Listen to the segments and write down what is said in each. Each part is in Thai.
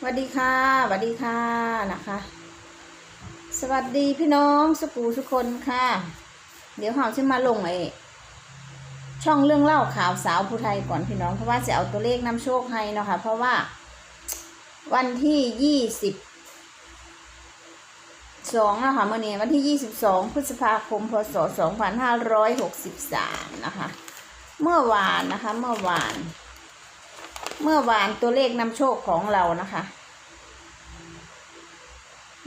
สวัสดีค่ะสวัสดีค่ะนะคะ สวัสดีพี่น้องสกูทุกคนค่ะ เดี๋ยวเราจะมาลงไอ้ช่องเรื่องเล่าข่าวสาวผู้ไทยก่อนพี่น้องเพราะว่าจะเอาตัวเลขนำโชคให้เนาะค่ะเพราะว่าวันที่ยี่สิบสองนะคะเมื่อนี้วันที่ยี่สิบสองพฤษภาคมพศสองพันห้าร้อยหกสิบสามนะคะ เมื่อวานนะคะ เมื่อวาน เมื่อวานตัวเลขนำโชคของเรานะคะ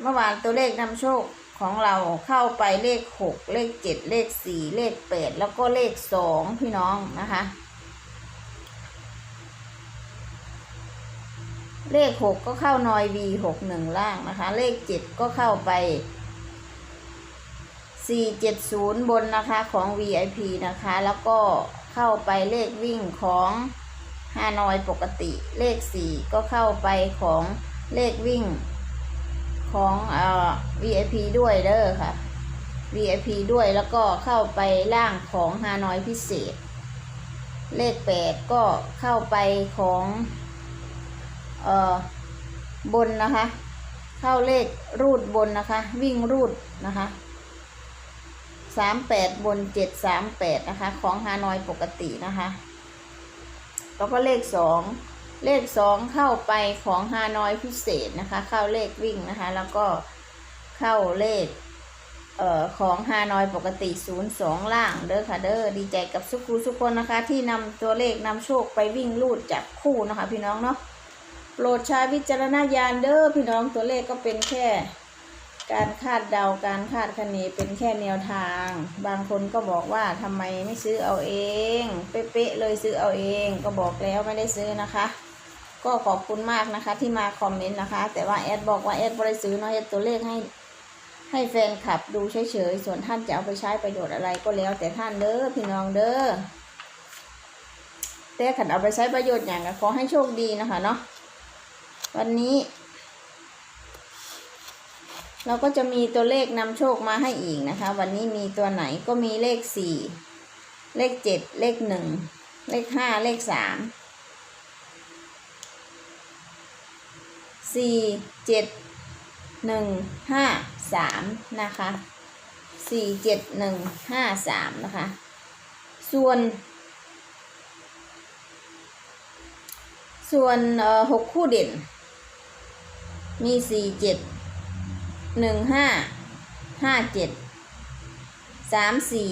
เมื่อวานตัวเลขนำโชคของเราเข้าไปเลขหกเลขเจ็ดเลขสี่เลขแปดแล้วก็เลขสองพี่น้องนะคะ เลขหกก็เข้านอยวีหกหนึ่งล่างนะคะ เลขเจ็ดก็เข้าไปสี่เจ็ดศูนย์บนนะคะของ VIP นะคะ แล้วก็เข้าไปเลขวิ่งของ ฮานอยปกติเลขสี่ก็เข้าไปของเลขวิ่งของเอ่อ VIP ด้วยเด้อค่ะ VIP ด้วยแล้วก็เข้าไปล่างของฮานอยพิเศษ เลขแปดก็เข้าไปของเอ่อบนนะคะ เข้าเลขรูดบนนะคะ วิ่งรูดนะคะสามแปดบนเจ็ดสามแปดนะคะ ของฮานอยปกตินะคะ แล้วก็เลขสองเลขสองเข้าไปของฮานอยพิเศษนะคะ เข้าเลขวิ่งนะคะ แล้วก็เข้าเลขเอ่อของฮานอยปกติศูนย์สองล่างเด้อค่ะเด้อดีใจกับสุคูทุกคนนะคะ ที่นำตัวเลขนำโชคไปวิ่งลูดจับคู่นะคะ พี่น้องเนาะโปรดใช้วิจารณญาณเด้อพี่น้องตัวเลขก็เป็นแค่ การคาดเดาการคาดคะเนเป็นแค่แนวทาง บางคนก็บอกว่าทำไมไม่ซื้อเอาเอง เป๊ะๆเลยซื้อเอาเอง ก็บอกแล้วไม่ได้ซื้อนะคะ ก็ขอบคุณมากนะคะที่มาคอมเมนต์นะคะ แต่ว่าแอดบอกว่าแอดบริซื้อเนาะแอดตัวเลขให้ให้แฟนคลับดูเฉยๆ ส่วนท่านจะเอาไปใช้ประโยชน์อะไรก็แล้ว แต่ท่านเด้อพี่น้องเด้อ แต่ขันเอาไปใช้ประโยชน์อย่างก็ขอให้โชคดีนะคะเนาะ วันนี้ เราก็จะมีตัวเลขนำโชคมาให้อีกนะคะ วันนี้มีตัวไหนก็มีเลขสี่เลขเจ็ดเลขหนึ่งเลขห้าเลขสามสี่เจ็ดหนึ่งห้าสามนะคะสี่เจ็ดหนึ่งห้าสามนะคะ ส่วน ส่วนเออหกคู่เด่น มีสี่เจ็ด หนึ่งห้าห้าเจ็ดสามสี่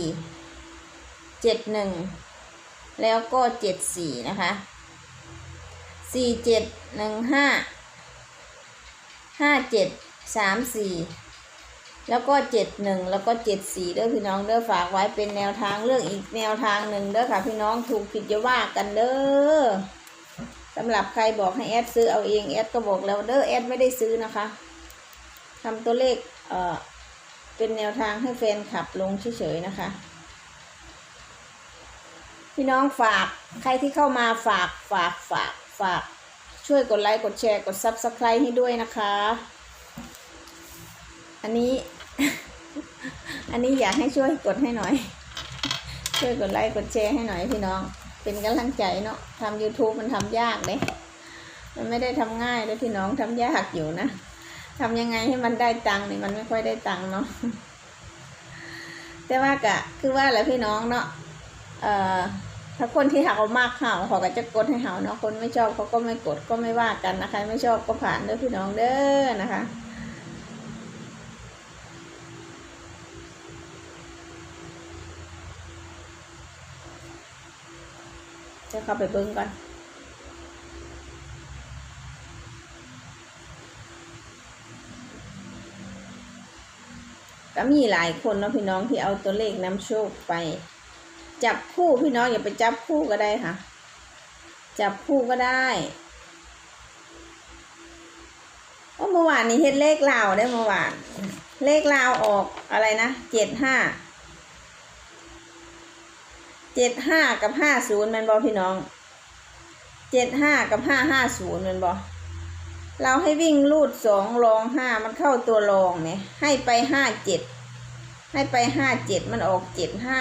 เจ็ดหนึ่งแล้วก็เจ็ดสี่นะคะสี่เจ็ดหนึ่งห้าห้าเจ็ดสามสี่แล้วก็เจ็ดหนึ่งแล้วก็เจ็ดสี่เด้อพี่น้องเด้อฝากไว้เป็นแนวทางเรื่องอีกแนวทางหนึ่งเด้อค่ะพี่น้องถูกผิดจะว่ากันเด้อสำหรับใครบอกให้แอดซื้อเอาเองแอดก็บอกแล้วเด้อแอดไม่ได้ซื้อนะคะ ทำตัวเลขเอ่อเป็นแนวทางให้แฟนขับลงเฉยๆนะคะ พี่น้องฝากใครที่เข้ามาฝากฝากฝากฝาก ช่วยกดไลค์กดแชร์กด Subscribe ให้ด้วยนะคะ อันนี้ อันนี้อยากให้ช่วยกดให้หน่อย ช่วยกดไลค์กดแชร์ให้หน่อยพี่น้อง เป็นกำลังใจเนาะทำ YouTube มันทำยากเลยมันไม่ได้ทำง่ายเลยพี่น้องทำยากอยู่นะ ทำยังไงให้มันได้ตังค์นี่มันไม่ค่อยได้ตังค์เนาะแต่ว่ากะ คือว่าแหละพี่น้องเนาะเอ่อถ้าคนที่หักเอามากเขาเขาก็จะกดให้เขาเนาะคนไม่ชอบเขาก็ไม่กดก็ไม่ว่ากันนะคะ ไม่ชอบก็ผ่านเด้อพี่น้องเด้อนะคะจะเข้าไปเบิ้งก่อน ก็มีหลายคนเนาะพี่น้องที่เอาตัวเลขนำโชคไป จับคู่พี่น้องอย่าไปจับคู่ก็ได้ค่ะ จับคู่ก็ได้โอ้เมื่อวานนี้เฮ็ดเลขลาวได้เมื่อวาน เลขลาวออกอะไรนะเจ็ดห้าเจ็ดห้ากับห้าศูนย์มันบอพี่น้องเจ็ดห้ากับห้าห้าศูนย์มันบอ เราให้วิ่งลูดสองรองห้ามันเข้าตัวรองเนี่ยให้ไปห้าเจ็ดให้ไปห้าเจ็ดมันออกเจ็ดห้า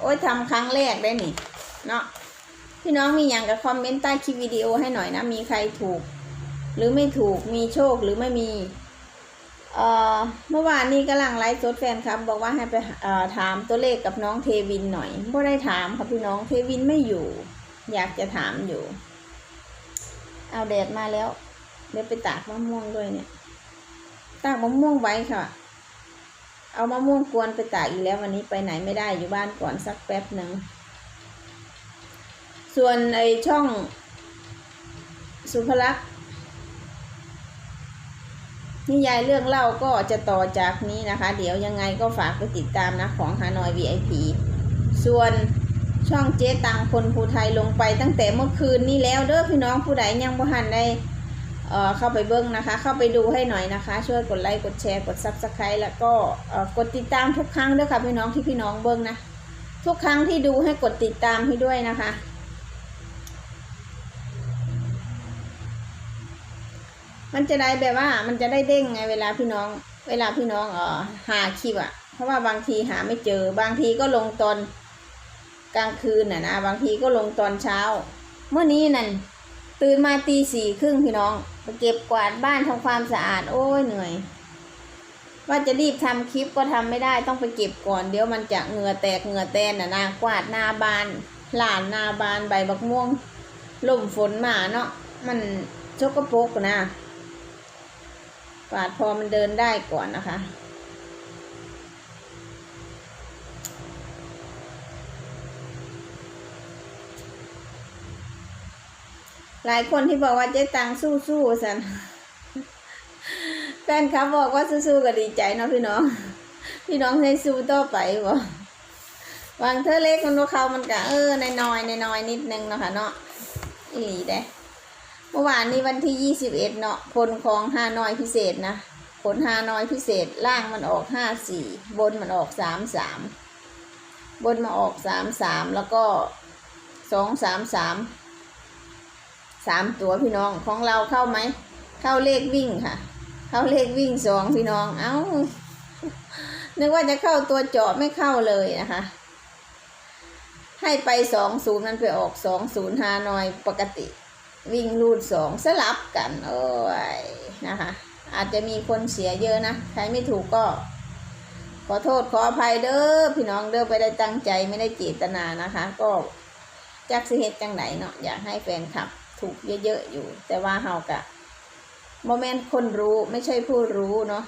โอ้ยทำครั้งแรกได้นี่เนาะพี่น้องมีอย่างกับคอมเมนต์ใต้คลิปวิดีโอให้หน่อยนะ มีใครถูก หรือไม่ถูกมีโชคหรือไม่มีเอ่อเมื่อวานนี้กำลังไลฟ์สดแฟนครับ บอกว่าให้ไปถามตัวเลขกับน้องเทวินหน่อยไม่ได้ถามครับพี่น้องเทวินไม่อยู่ อยากจะถามอยู่ เอาแดดมาแล้ว เดี๋ยวไปตากมะม่วงด้วยเนี่ย ตากมะม่วงไว้ค่ะ เอามะม่วงกวนไปตากอีกแล้ววันนี้ไปไหนไม่ได้อยู่บ้านก่อนสักแป๊บหนึ่ง ส่วนไอช่อง สุภลักษณ์นิยายเรื่องเล่าก็จะต่อจากนี้นะคะ เดี๋ยวยังไงก็ฝากไปติดตามนะของฮานอย VIP ส่วนช่องเจ๊ตังคนภูไทยลงไปตั้งแต่เมื่อคืนนี้แล้วเด้อพี่น้องผู้ใดยังบ่ทันได้ เออเข้าไปเบิ้งนะคะ เข้าไปดูให้หน่อยนะคะ ช่วยกดไลค์กดแชร์กดซับสไครต์แล้วก็กดติดตามทุกครั้งด้อค่ะพี่น้องที่พี่น้องเบิ้งนะ ทุกครั้งที่ดูให้กดติดตามให้ด้วยนะคะ มันจะได้แบบว่ามันจะได้เด้งไงเวลาพี่น้อง เวลาพี่น้องเออหาคลิปอะเพราะว่าบางทีหาไม่เจอ บางทีก็ลงตอนกลางคืนน่ะนะบางทีก็ลงตอนเช้า เมื่อนี้นั่นตื่นมาตีสี่ครึ่งพี่น้อง เก็บกวาดบ้านทำความสะอาดโอ้ยเหนื่อย ว่าจะรีบทำคลิปก็ทำไม่ได้ต้องไปเก็บก่อนเดี๋ยวมันจะเหงื่อแตกเหงื่อแตนนะนะกวาดหนาบานหลานหนาบานใบบักม่วงลมฝนมาเนาะมันชกกระปกนะกวาดพอมันเดินได้ก่อนนะคะ หลายคนที่บอกว่าเจ๊ตังสู้สู้สันแฟนคลับบอกว่าสู้ๆก็ดีใจเนาะพี่น้อง พี่น้องให้สู้ต่อไปบ่วางเธอเล็กมันว่าเขามันกะเออในน้อยในน้อยนิดนึงเนาะค่ะเนาะอีหลีเด้เมื่อวานนี้วันที่ยี่สิบเอ็ดเนาะผลของฮานอยพิเศษนะผลฮานอยพิเศษล่างมันออกห้าสี่บนมันออกสามสามบนมาออกสามสามแล้วก็สองสามสาม สามตัวพี่น้องของเราเข้าไหม เข้าเลขวิ่งค่ะ เข้าเลขวิ่งสองพี่น้อง เอ้า นึกว่าจะเข้าตัวเจาะไม่เข้าเลยนะคะ ให้ไปสองศูนย์มันไปออกสองศูนย์ฮานอยปกติ วิ่งรูดสองสลับกันโอ้ยนะคะ อาจจะมีคนเสียเยอะนะ ใครไม่ถูกก็ ขอโทษขออภัยเด้อพี่น้องเด้อไปได้ตั้งใจไม่ได้เจตนานะคะ ก็จักสิเหตุจังไหนเนาะอยากให้แฟนคลับ ถูกเยอะๆอยู่ แต่ว่าเฮากะโมเมนต์คนรู้ไม่ใช่ผู้รู้เนาะ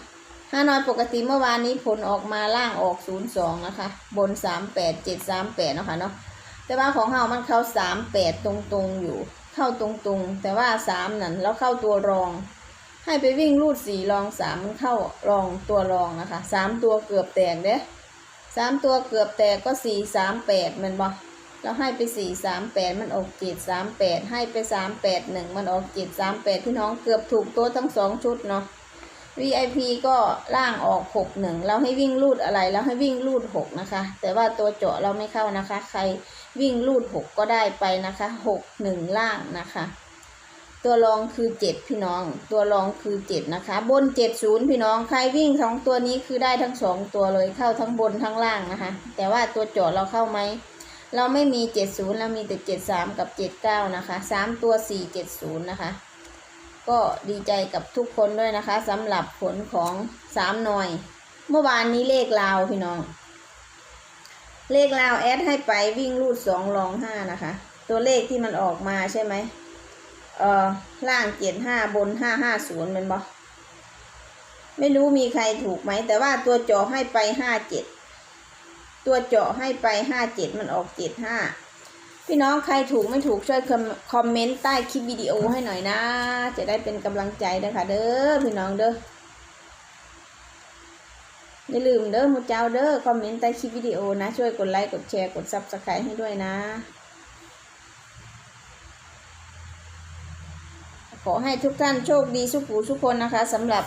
ฮานอยปกติเมื่อวานนี้ผลออกมาล่างออกศูนย์สองนะคะ บนสามแปดเจ็ดสามแปดนะคะเนาะแต่ว่าของเฮามันเข้าสามแปดตรงๆอยู่ เข้าตรงๆ แต่ว่าสามนั่นแล้วเข้าตัวรอง ให้ไปวิ่งรูดสี่รองสามมันเข้ารองตัวรองนะคะสามตัวเกือบแตกเด้สามตัวเกือบแตกก็สี่สามแปดมันบ่ แล้วให้ไปสี่สามแปดมันออกเจ็ดสามแปดให้ไปสามแปดหนึ่งมันออกเจ็ดสามแปดพี่น้องเกือบถูกตัวทั้งสองชุดเนาะ VIP ก็ล่างออกหกหนึ่งเราให้วิ่งรูดอะไรแล้วให้วิ่งรูดหกนะคะ แต่ว่าตัวเจาะเราไม่เข้านะคะ ใครวิ่งรูดหกก็ได้ไปนะคะหกหนึ่งล่างนะคะ ตัวรองคือเจ็ดพี่น้อง ตัวรองคือเจ็ดนะคะ บนเจ็ดศูนย์พี่น้องใครวิ่งสองตัวนี้คือได้ทั้งสองตัวเลยเข้าทั้งบนทั้งล่างนะคะ แต่ว่าตัวเจาะเราเข้าไหม เราไม่มีเจ็ดศูนย์เรามีแต่เจ็ดสามกับเจ็ดเก้านะคะสามตัวสี่เจ็ดศูนย์นะคะ ก็ดีใจกับทุกคนด้วยนะคะสำหรับผลของสามหน่อยเมื่อวานนี้เลขลาวพี่น้อง เลขลาวแอดให้ไปวิ่งรูดสองรองห้านะคะ ตัวเลขที่มันออกมาใช่ไหมเออล่างเจ็ดห้าบนห้าห้าศูนย์เป็นบอไม่รู้มีใครถูกไหม แต่ว่าตัวจาะให้ไปห้าเจ็ด ตัวเจาะให้ไปห้าเจ็ดมันออกเจ็ดห้าพี่น้องใครถูกไม่ถูกช่วยคอมคอมเมนต์ใต้คลิปวิดีโอให้หน่อยนะ จะได้เป็นกำลังใจด้วยค่ะเด้อพี่น้องเด้ออย่าลืมเด้อมูเจ้าเด้อคอมเมนต์ใต้คลิปวิดีโอนะ ช่วยกดไลค์กดแชร์กดซับสไครต์ให้ด้วยนะ ขอให้ทุกท่านโชคดีสุขหูทุกคนนะคะสำหรับ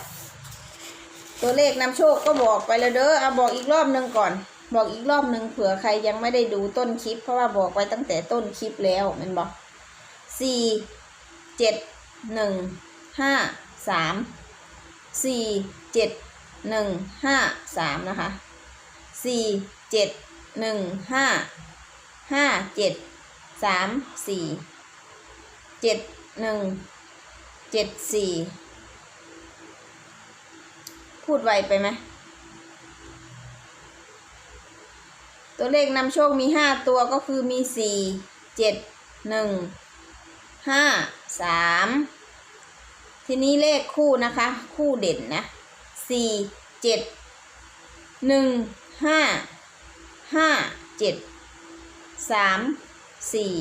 ตัวเลขนำโชคก็บอกไปแล้วเด้อเอาบอกอีกรอบหนึ่งก่อน บอกอีกรอบหนึ่งเผื่อใครยังไม่ได้ดูต้นคลิป เพราะว่าบอกไว้ตั้งแต่ต้นคลิปแล้วมันบอกสี่เจ็ดหนึ่งห้าสามสี่เจ็ดหนึ่งห้าสามนะคะสี่เจ็ดหนึ่งห้าห้าเจ็ดสามสี่เจ็ดหนึ่งเจ็ดสี่พูดไวไปไหม ตัวเลขนำโชคมีห้าตัวก็คือมีสี่เจ็ดหนึ่งห้าสามทีนี้เลขคู่นะคะ คู่เด่นนะสี่เจ็ดหนึ่งห้าห้าเจ็ดสามสี่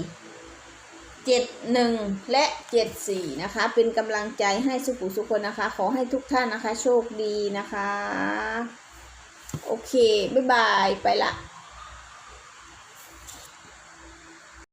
เจ็ดหนึ่งและเจ็ดสี่นะคะ เป็นกำลังใจให้สุขุสุคนนะคะ ขอให้ทุกท่านนะคะ โชคดีนะคะ โอเค บ๊ายบาย ไปละ